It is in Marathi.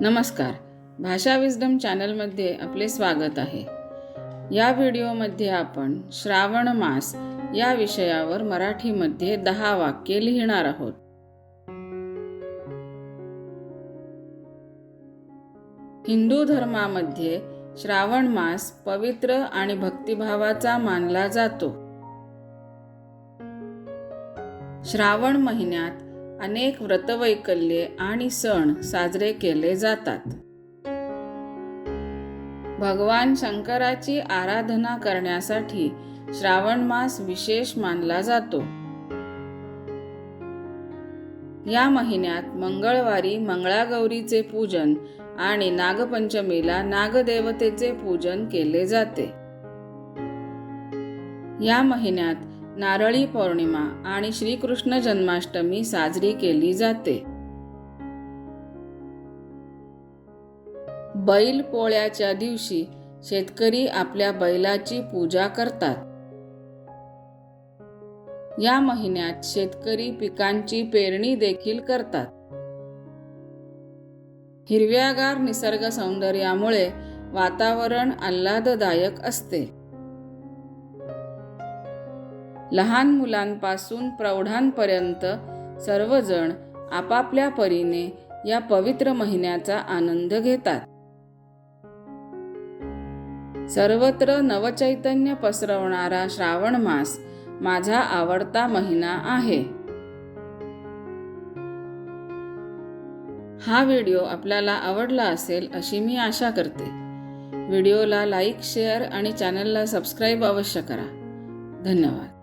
नमस्कार. भाषा विजडम चॅनलमध्ये आपले स्वागत आहे. या व्हिडिओमध्ये आपण श्रावण मास या विषयावर मराठीमध्ये दहा वाक्ये लिहिणार आहोत. हिंदू धर्मामध्ये श्रावण मास पवित्र आणि भक्तिभावाचा मानला जातो. श्रावण महिन्यात अनेक व्रतवैकल्ये आणि सण साजरे केले जातात. भगवान शंकराची आराधना करण्यासाठी श्रावण मास विशेष मानला जातो. या महिन्यात मंगळवारी मंगळागौरीचे पूजन आणि नागपंचमीला नागदेवतेचे पूजन केले जाते. या महिन्यात नारळी पौर्णिमा आणि श्रीकृष्ण जन्माष्टमी साजरी केली जाते. बैल पोळ्याच्या दिवशी शेतकरी आपल्या बैलाची पूजा करतात. या महिन्यात शेतकरी पिकांची पेरणी देखील करतात. हिरव्यागार निसर्ग सौंदर्यामुळे वातावरण आल्हाददायक असते. लहान मुलांपासून प्रौढांपर्यंत सर्वजण आपापल्या परीने या पवित्र महिन्याचा आनंद घेतात. सर्वत्र नवचैतन्य पसरवणारा श्रावण मास माझा आवडता महिना आहे. हा व्हिडिओ आपल्याला आवडला असेल अशी मी आशा करते. व्हिडिओला लाईक शेअर आणि चॅनलला सबस्क्राईब अवश्य करा. धन्यवाद.